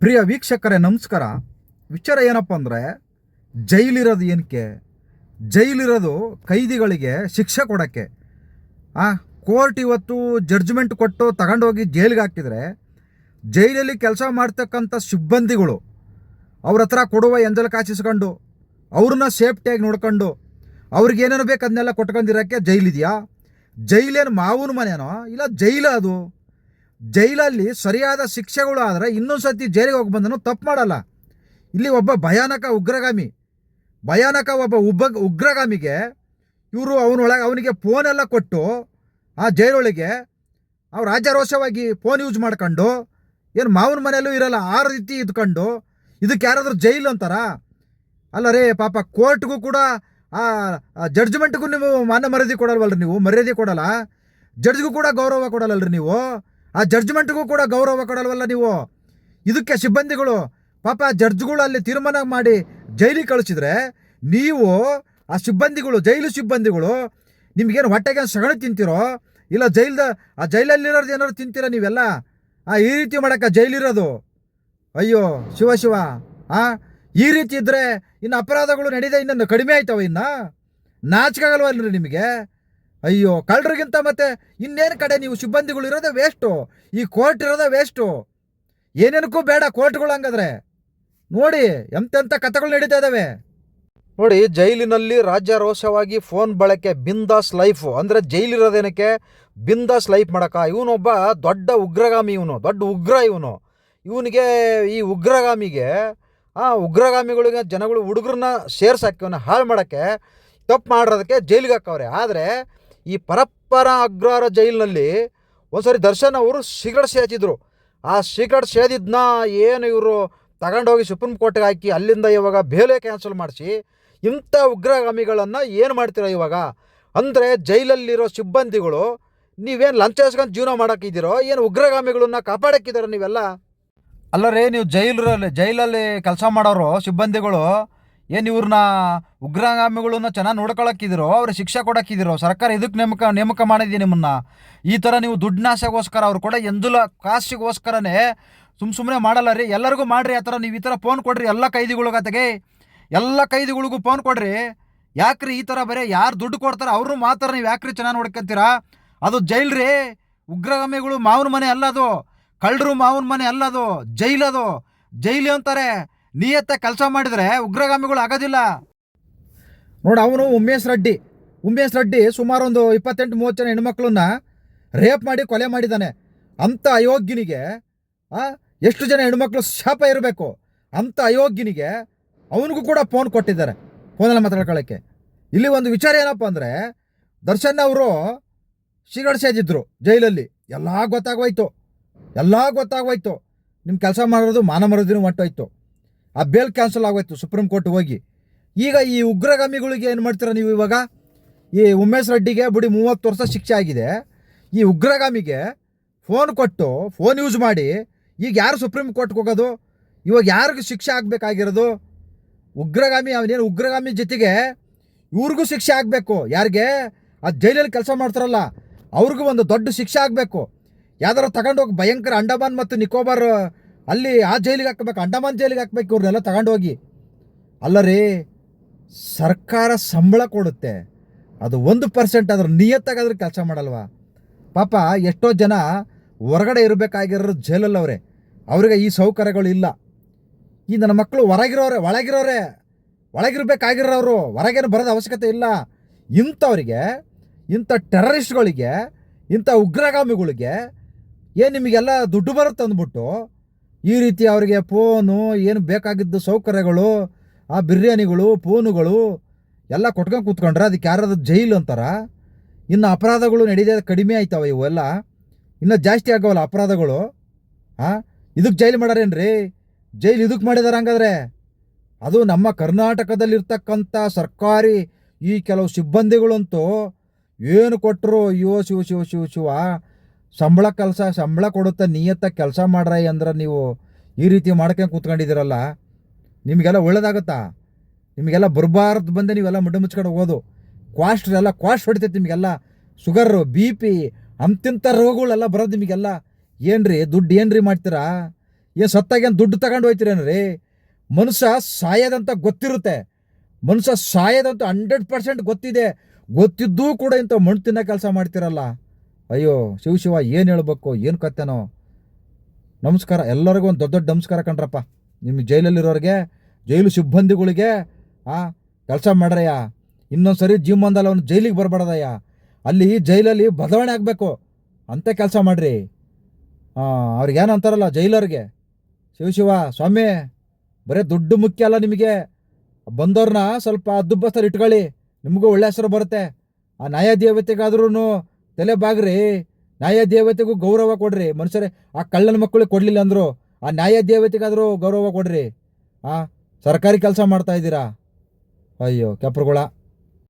ಪ್ರಿಯ ವೀಕ್ಷಕರೇ, ನಮಸ್ಕಾರ. ವಿಚಾರ ಏನಪ್ಪ ಅಂದರೆ, ಜೈಲಿರೋದು ಏನಕ್ಕೆ? ಜೈಲಿರೋದು ಕೈದಿಗಳಿಗೆ ಶಿಕ್ಷೆ ಕೊಡೋಕ್ಕೆ. ಆ, ಕೋರ್ಟ್ ಇವತ್ತು ಜಡ್ಜ್ಮೆಂಟ್ ಕೊಟ್ಟು ತಗೊಂಡೋಗಿ ಜೈಲಿಗೆ ಹಾಕಿದರೆ, ಜೈಲಲ್ಲಿ ಕೆಲಸ ಮಾಡ್ತಕ್ಕಂಥ ಸಿಬ್ಬಂದಿಗಳು ಅವ್ರ ಹತ್ರ ಕೊಡುವ ಎಂಜಲ್ ಕಾಚಿಸ್ಕೊಂಡು, ಅವ್ರನ್ನ ಸೇಫ್ಟಿಯಾಗಿ ನೋಡ್ಕೊಂಡು, ಅವ್ರಿಗೆ ಏನೇನು ಬೇಕು ಅದನ್ನೆಲ್ಲ ಕೊಟ್ಕೊಂಡಿರೋಕ್ಕೆ ಜೈಲಿದೆಯಾ? ಜೈಲೇನು ಮಾವನ ಮನೆನೋ? ಇಲ್ಲ ಜೈಲ ಅದು? ಜೈಲಲ್ಲಿ ಸರಿಯಾದ ಶಿಕ್ಷೆಗಳು ಆದರೆ ಇನ್ನೊಂದು ಸತಿ ಜೈಲಿಗೆ ಹೋಗಿ ಬಂದನು, ತಪ್ಪು ಮಾಡಲ್ಲ. ಇಲ್ಲಿ ಒಬ್ಬ ಭಯಾನಕ ಉಗ್ರಗಾಮಿ, ಭಯಾನಕ ಒಬ್ಬ ಉಬ್ಬ, ಉಗ್ರಗಾಮಿಗೆ ಇವರು ಅವನೊಳಗೆ ಅವನಿಗೆ ಫೋನೆಲ್ಲ ಕೊಟ್ಟು ಆ ಜೈಲೊಳಗೆ ಅವ್ರು ರಾಜಾರೋಷವಾಗಿ ಫೋನ್ ಯೂಸ್ ಮಾಡ್ಕೊಂಡು, ಏನು ಮಾವನ ಮನೆಯಲ್ಲೂ ಇರಲ್ಲ, ಆ ರೀತಿ ಇದ್ಕೊಂಡು, ಇದಕ್ಕೆ ಯಾರಾದರೂ ಜೈಲು ಅಂತಾರ? ಅಲ್ಲ ರೇ ಪಾಪ ಕೋರ್ಟ್ಗೂ ಕೂಡ ಆ ಜಡ್ಜ್ಮೆಂಟ್ಗೂ ನೀವು ಮಾನ್ಯ ಮರ್ಯಾದೆ ಕೊಡಲ್ವಲ್ರಿ ನೀವು? ಮರ್ಯಾದೆ ಕೊಡಲ್ಲ? ಜಡ್ಜ್ಗೂ ಕೂಡ ಗೌರವ ಕೊಡಲ್ಲಲ್ರಿ ನೀವು? ಆ ಜಡ್ಜ್ಮೆಂಟ್ಗೂ ಕೂಡ ಗೌರವ ಕೊಡಲ್ವಲ್ಲ ನೀವು? ಇದಕ್ಕೆ ಸಿಬ್ಬಂದಿಗಳು, ಪಾಪ ಜಡ್ಜ್ಗಳು ಅಲ್ಲಿ ತೀರ್ಮಾನ ಮಾಡಿ ಜೈಲಿಗೆ ಕಳಿಸಿದ್ರೆ ನೀವು ಆ ಸಿಬ್ಬಂದಿಗಳು, ಜೈಲು ಸಿಬ್ಬಂದಿಗಳು ನಿಮಗೇನು ಹೊಟ್ಟೆಗೆ ಸಗಣಿ ತಿಂತೀರೋ? ಇಲ್ಲ ಜೈಲ್ದ, ಆ ಜೈಲಲ್ಲಿರೋದು ಏನಾದ್ರು ತಿಂತೀರ ನೀವೆಲ್ಲ? ಆ, ಈ ರೀತಿ ಮಾಡಕ್ಕೆ ಜೈಲಿರೋದು? ಅಯ್ಯೋ, ಶಿವ ಶಿವ, ಆ? ಈ ರೀತಿ ಇದ್ದರೆ ಇನ್ನು ಅಪರಾಧಗಳು ನಡೀದೆ ಇನ್ನೊಂದು ಕಡಿಮೆ ಆಯ್ತವ ಇನ್ನು? ನಾಚಿಕಾಗಲ್ವಲ್ರಿ ನಿಮಗೆ? ಅಯ್ಯೋ, ಕಳ್ಳರಿಗಿಂತ ಮತ್ತೆ ಇನ್ನೇನು ಕಡೆ ನೀವು ಸಿಬ್ಬಂದಿಗಳು ಇರೋದೇ ವೇಸ್ಟು ಈ ಕೋರ್ಟ್ ಇರೋದೇ ವೇಸ್ಟು ಏನೇನಕ್ಕೂ ಬೇಡ ಕೋರ್ಟ್ಗಳು ಹಂಗಾದ್ರೆ. ನೋಡಿ ಎಂತೆಂಥ ಕಥೆಗಳು ನಡೀತಾ ಇದ್ದಾವೆ ನೋಡಿ, ಜೈಲಿನಲ್ಲಿ ರಾಜ್ಯಾರೋಷವಾಗಿ ಫೋನ್ ಬಳಕೆ ಬಿಂದಾಸ್ ಲೈಫು. ಅಂದರೆ ಜೈಲಿರೋದೇನಕ್ಕೆ? ಬಿಂದಾಸ್ ಲೈಫ್ ಮಾಡಕ. ಇವನೊಬ್ಬ ದೊಡ್ಡ ಉಗ್ರಗಾಮಿ ಇವನು, ದೊಡ್ಡ ಉಗ್ರ ಇವನು. ಇವನಿಗೆ ಈ ಉಗ್ರಗಾಮಿಗೆ, ಆ ಉಗ್ರಗಾಮಿಗಳಿಗೆ ಜನಗಳು ಹುಡುಗರನ್ನ ಸೇರ್ಸಕ್ಕೆ ಇವನ್ನ ಹಾಳು ಮಾಡೋಕ್ಕೆ ತಪ್ಪು ಮಾಡಿರೋದಕ್ಕೆ ಜೈಲಿಗೆ ಹಾಕವ್ರೆ. ಆದರೆ ಈ ಪರಪ್ಪರ ಅಗ್ರಹಾರ ಜೈಲಿನಲ್ಲಿ ಒಂದ್ಸರಿ ದರ್ಶನ್ ಅವರು ಸಿಗರೇಟ್ ಸೇದಿದ್ರು. ಆ ಸಿಗರೇಟ್ ಸೇದಿದ್ನ ಏನು ಇವರು ತಗೊಂಡೋಗಿ ಸುಪ್ರೀಂ ಕೋರ್ಟ್ಗೆ ಹಾಕಿ ಅಲ್ಲಿಂದ ಇವಾಗ ಬೇಲೆ ಕ್ಯಾನ್ಸಲ್ ಮಾಡಿಸಿ ಇಂಥ ಉಗ್ರಗಾಮಿಗಳನ್ನು ಏನು ಮಾಡ್ತೀರ ಇವಾಗ? ಅಂದರೆ ಜೈಲಲ್ಲಿರೋ ಸಿಬ್ಬಂದಿಗಳು ನೀವೇನು ಲಂಚ ಇಸ್ಕೊಂಡು ಜೀವನ ಮಾಡೋಕ್ಕಿದ್ದೀರೋ ಏನು ಉಗ್ರಗಾಮಿಗಳನ್ನ ಕಾಪಾಡೋಕ್ಕಿದ್ದೀರ ನೀವೆಲ್ಲ? ಅಲ್ಲರೇ, ನೀವು ಜೈಲರಲ್ಲಿ, ಜೈಲಲ್ಲಿ ಕೆಲಸ ಮಾಡೋರು, ಸಿಬ್ಬಂದಿಗಳು ಏನು ಇವ್ರನ್ನ ಉಗ್ರಗಾಮಿಗಳನ್ನ ಚೆನ್ನಾಗಿ ನೋಡ್ಕೊಳಕ್ಕಿದಿರೋ, ಅವ್ರಿಗೆ ಶಿಕ್ಷೆ ಕೊಡಕ್ಕಿದಿರೋ, ಸರ್ಕಾರ ಇದಕ್ಕೆ ನೇಮಕ ನೇಮಕ ಮಾಡಿದೆ ನಿಮ್ಮನ್ನ? ಈ ಥರ ನೀವು ದುಡ್ಡಾಸೆಗೋಸ್ಕರ ಅವ್ರು ಕೂಡ ಎಂದುಲ ಕಾಸಿಗೋಸ್ಕರನೇ ಸುಮ್ಮ ಸುಮ್ಮನೆ ಮಾಡಲ್ಲ ರೀ. ಎಲ್ಲರಿಗೂ ಮಾಡ್ರಿ, ಆ ಥರ ನೀವು ಈ ಥರ ಫೋನ್ ಕೊಡ್ರಿ, ಎಲ್ಲ ಕೈದಿಗಳಿಗತೆಗೆ ಎಲ್ಲ ಕೈದಿಗಳಿಗೂ ಫೋನ್ ಕೊಡ್ರಿ. ಯಾಕ್ರಿ ಈ ಥರ ಬರೀ ಯಾರು ದುಡ್ಡು ಕೊಡ್ತಾರೆ ಅವ್ರನ್ನೂ ಮಾತ್ರ ನೀವು ಯಾಕ್ರಿ ಚೆನ್ನಾಗಿ ನೋಡ್ಕೊತೀರಾ? ಅದು ಜೈಲ್ ರೀ. ಉಗ್ರಗಾಮಿಗಳು ಮಾವನ ಮನೆ ಅಲ್ಲ ಅದು. ಕಳ್ಳರು ಮಾವನ ಮನೆ ಅಲ್ಲ ಅದು. ಜೈಲದು ಜೈಲಿ ಅಂತಾರೆ. ನಿಯತ್ತ ಕೆಲಸ ಮಾಡಿದ್ರೆ ಉಗ್ರಗಾಮಿಗಳು ಆಗೋದಿಲ್ಲ. ನೋಡಿ ಅವನು ಉಮೇಶ್ ರೆಡ್ಡಿ. ಉಮೇಶ್ ರೆಡ್ಡಿ ಸುಮಾರು ಒಂದು ಇಪ್ಪತ್ತೆಂಟು, ಮೂವತ್ತು ಜನ ಹೆಣ್ಮಕ್ಳನ್ನ ರೇಪ್ ಮಾಡಿ ಕೊಲೆ ಮಾಡಿದ್ದಾನೆ. ಅಂಥ ಅಯೋಗ್ಯನಿಗೆ ಎಷ್ಟು ಜನ ಹೆಣ್ಮಕ್ಳು ಶಾಪ ಇರಬೇಕು ಅಂಥ ಅಯೋಗ್ಯನಿಗೆ ಅವನಿಗೂ ಕೂಡ ಫೋನ್ ಕೊಟ್ಟಿದ್ದಾರೆ. ಫೋನಲ್ಲಿ ಮಾತಾಡ್ಕೊಳ್ಳೋಕ್ಕೆ. ಇಲ್ಲಿ ಒಂದು ವಿಚಾರ ಏನಪ್ಪ ಅಂದರೆ, ದರ್ಶನ್ ಅವರು ಸಿಗರೇಟ್ ಸೇದಿದ್ರು ಜೈಲಲ್ಲಿ. ಎಲ್ಲ ಗೊತ್ತಾಗೋಯ್ತು ಎಲ್ಲ ಗೊತ್ತಾಗೋಯ್ತು ನಿಮ್ಮ ಕೆಲಸ ಮಾಡೋದು ಮಾನ ಮರದಿನ ಹೊಂಟೋಯ್ತು. ಆ ಬೇಲ್ ಕ್ಯಾನ್ಸಲ್ ಆಗೋಯ್ತು ಸುಪ್ರೀಂ ಕೋರ್ಟ್ ಹೋಗಿ. ಈಗ ಈ ಉಗ್ರಗಾಮಿಗಳಿಗೆ ಏನು ಮಾಡ್ತೀರಾ ನೀವು ಇವಾಗ? ಈ ಉಮೇಶ್ ರೆಡ್ಡಿಗೆ ಬಿಡಿ ಮೂವತ್ತು ವರ್ಷ ಶಿಕ್ಷೆ ಆಗಿದೆ. ಈ ಉಗ್ರಗಾಮಿಗೆ ಫೋನ್ ಕೊಟ್ಟು ಫೋನ್ ಯೂಸ್ ಮಾಡಿ, ಈಗ ಯಾರು ಸುಪ್ರೀಂ ಕೋರ್ಟ್ಗೆ ಹೋಗೋದು? ಇವಾಗ ಯಾರಿಗೂ ಶಿಕ್ಷೆ ಆಗಬೇಕಾಗಿರೋದು? ಉಗ್ರಗಾಮಿ, ಅವನೇನು ಉಗ್ರಗಾಮಿ ಜೊತೆಗೆ ಇವ್ರಿಗೂ ಶಿಕ್ಷೆ ಆಗಬೇಕು. ಯಾರಿಗೆ? ಆ ಜೈಲಲ್ಲಿ ಕೆಲಸ ಮಾಡ್ತಾರಲ್ಲ, ಅವ್ರಿಗೂ ಒಂದು ದೊಡ್ಡ ಶಿಕ್ಷೆ ಆಗಬೇಕು. ಯಾವ್ದಾರು ತಗೊಂಡೋಗಿ ಭಯಂಕರ ಅಂಡಮಾನ್ ಮತ್ತು ನಿಕೋಬಾರ್ ಅಲ್ಲಿ ಆ ಜೈಲಿಗೆ ಹಾಕ್ಬೇಕು, ಅಂಡಮಾನ್ ಜೈಲಿಗೆ ಹಾಕ್ಬೇಕು, ಇವ್ರನ್ನೆಲ್ಲ ತಗೊಂಡೋಗಿ. ಅಲ್ಲ ರೀ ಸರ್ಕಾರ ಸಂಬಳ ಕೊಡುತ್ತೆ. ಅದು ಒಂದು ಪರ್ಸೆಂಟ್ ಅದ್ರ ನಿಯತ್ತಾಗಾದ್ರೆ ಕೆಲಸ ಮಾಡಲ್ವಾ? ಪಾಪ ಎಷ್ಟೋ ಜನ ಹೊರಗಡೆ ಇರಬೇಕಾಗಿರೋರು ಜೈಲಲ್ಲವ್ರೆ. ಅವ್ರಿಗೆ ಈ ಸೌಕರ್ಯಗಳು ಇಲ್ಲ. ಈ ನನ್ನ ಮಕ್ಕಳು ಹೊರಗಿರೋರೆ, ಒಳಗಿರೋರೆ, ಒಳಗಿರ್ಬೇಕಾಗಿರೋರು ಹೊರಗೇನು ಬರೋದ ಅವಶ್ಯಕತೆ ಇಲ್ಲ. ಇಂಥವ್ರಿಗೆ, ಇಂಥ ಟೆರರಿಸ್ಟ್ಗಳಿಗೆ ಇಂಥ ಉಗ್ರಗಾಮಿಗಳಿಗೆ ಏನು ನಿಮಗೆಲ್ಲ ದುಡ್ಡು ಬರುತ್ತೆ ಅಂದ್ಬಿಟ್ಟು ಈ ರೀತಿ ಅವರಿಗೆ ಫೋನು, ಏನು ಬೇಕಾಗಿದ್ದು ಸೌಕರ್ಯಗಳು, ಆ ಬಿರಿಯಾನಿಗಳು, ಫೋನುಗಳು ಎಲ್ಲ ಕೊಟ್ಕೊಂಡು ಕೂತ್ಕೊಂಡ್ರೆ ಅದಕ್ಕೆ ಯಾರಾದ್ರು ಜೈಲು ಅಂತಾರ? ಇನ್ನು ಅಪರಾಧಗಳು ನಡೀದೇ ಕಡಿಮೆ ಆಯ್ತವ ಇವೆಲ್ಲ ಇನ್ನು ಜಾಸ್ತಿ ಆಗವಲ್ಲ ಅಪರಾಧಗಳು? ಹಾಂ ಇದಕ್ಕೆ ಜೈಲು ಮಾಡಾರೇನ್ರಿ? ಜೈಲು ಇದಕ್ಕೆ ಮಾಡಿದಾರೆ ಹಂಗಾದ್ರೆ? ಅದು ನಮ್ಮ ಕರ್ನಾಟಕದಲ್ಲಿರ್ತಕ್ಕಂಥ ಸರ್ಕಾರಿ ಈ ಕೆಲವು ಸಿಬ್ಬಂದಿಗಳಂತೂ ಏನು ಕೊಟ್ಟರು ಅಯ್ಯೋ ಶಿವ ಶಿವ ಶಿವ ಶಿವ ಸಂಬಳ ಕೆಲಸ, ಸಂಬಳ ಕೊಡುತ್ತೆ ನಿಯತ್ತ ಕೆಲಸ ಮಾಡ್ರ ಅಂದ್ರೆ ನೀವು ಈ ರೀತಿ ಮಾಡ್ಕೊಂಡು ಕೂತ್ಕೊಂಡಿದ್ದೀರಲ್ಲ, ನಿಮಗೆಲ್ಲ ಒಳ್ಳೇದಾಗುತ್ತಾ? ನಿಮಗೆಲ್ಲ ಬರಬಾರ್ದು ಬಂದೆ ನೀವೆಲ್ಲ ಮುಡ್ಡು ಮುಚ್ಕೊಂಡು ಹೋಗೋದು. ಕ್ವಾಸ್ಟ್ ಎಲ್ಲ ಕ್ವಾಸ್ಟ್ ಹೊಡಿತೈತೆ ನಿಮಗೆಲ್ಲ. ಶುಗರು ಬಿ ಪಿ ಅಂತಿಂಥ ರೋಗಗಳೆಲ್ಲ ಬರೋದು ನಿಮಗೆಲ್ಲ. ಏನು ರೀ ದುಡ್ಡು ಏನು ರೀ ಮಾಡ್ತೀರಾ? ಏನು ಸತ್ತಾಗೇನು ದುಡ್ಡು ತಗೊಂಡು ಹೋಯ್ತೀರೇನ್ರಿ? ಮನುಷ್ಯ ಸಾಯೋದಂತ ಗೊತ್ತಿರುತ್ತೆ. ಮನುಷ್ಯ ಸಾಯೋದಂತ ಹಂಡ್ರೆಡ್ ಪರ್ಸೆಂಟ್ ಗೊತ್ತಿದೆ. ಗೊತ್ತಿದ್ದೂ ಕೂಡ ಇಂಥ ಮಣ್ಣು ತಿನ್ನೋ ಕೆಲಸ ಮಾಡ್ತಿರಲ್ಲ. ಅಯ್ಯೋ, ಶಿವ ಶಿವ, ಏನು ಹೇಳ್ಬೇಕು, ಏನು ಕತೆನೋ. ನಮಸ್ಕಾರ, ಎಲ್ಲರಿಗೂ ಒಂದು ದೊಡ್ಡ ದೊಡ್ಡ ನಮಸ್ಕಾರ ಕಣ್ರಪ್ಪ. ನಿಮ್ಮ ಜೈಲಲ್ಲಿರೋರಿಗೆ, ಜೈಲು ಸಿಬ್ಬಂದಿಗಳಿಗೆ, ಆ, ಕೆಲಸ ಮಾಡ್ರಯ್ಯ. ಇನ್ನೊಂದು ಸರಿ ಜೀವಮಾನದಲ್ಲಿ ಅವನು ಜೈಲಿಗೆ ಬರಬಾರ್ದಯ್ಯ. ಅಲ್ಲಿ ಜೈಲಲ್ಲಿ ಬದಲಾವಣೆ ಆಗಬೇಕು. ಅಂತ ಕೆಲಸ ಮಾಡ್ರಿ. ಅವ್ರಿಗೆ ಏನು ಅಂತಾರಲ್ಲ ಜೈಲರ್ಗೆ. ಶಿವ ಸ್ವಾಮಿ, ಬರೀ ದುಡ್ಡು ಮುಖ್ಯ ಅಲ್ಲ ನಿಮಗೆ. ಬಂದವ್ರನ್ನ ಸ್ವಲ್ಪ ಅದ್ದುಬಸ್ತಲ್ಲಿ ಇಟ್ಕೊಳ್ಳಿ. ನಿಮಗೂ ಒಳ್ಳೆ ಹೆಸರು ಬರುತ್ತೆ. ಆ ನ್ಯಾಯ ದೇವತೆಗಾದ್ರೂ ತಲೆ ಬಾಗ್ರಿ. ನ್ಯಾಯ ದೇವತೆಗೂ ಗೌರವ ಕೊಡ್ರಿ. ಮನುಷ್ಯರೇ, ಆ ಕಳ್ಳನ ಮಕ್ಕಳಿಗೆ ಕೊಡಲಿಲ್ಲ ಅಂದರು, ಆ ನ್ಯಾಯ ದೇವತೆಗಾದರೂ ಗೌರವ ಕೊಡ್ರಿ. ಆ, ಸರ್ಕಾರಿ ಕೆಲಸ ಮಾಡ್ತಾ ಇದ್ದೀರಾ? ಅಯ್ಯೋ, ಕೆಪ್ರಗಳ.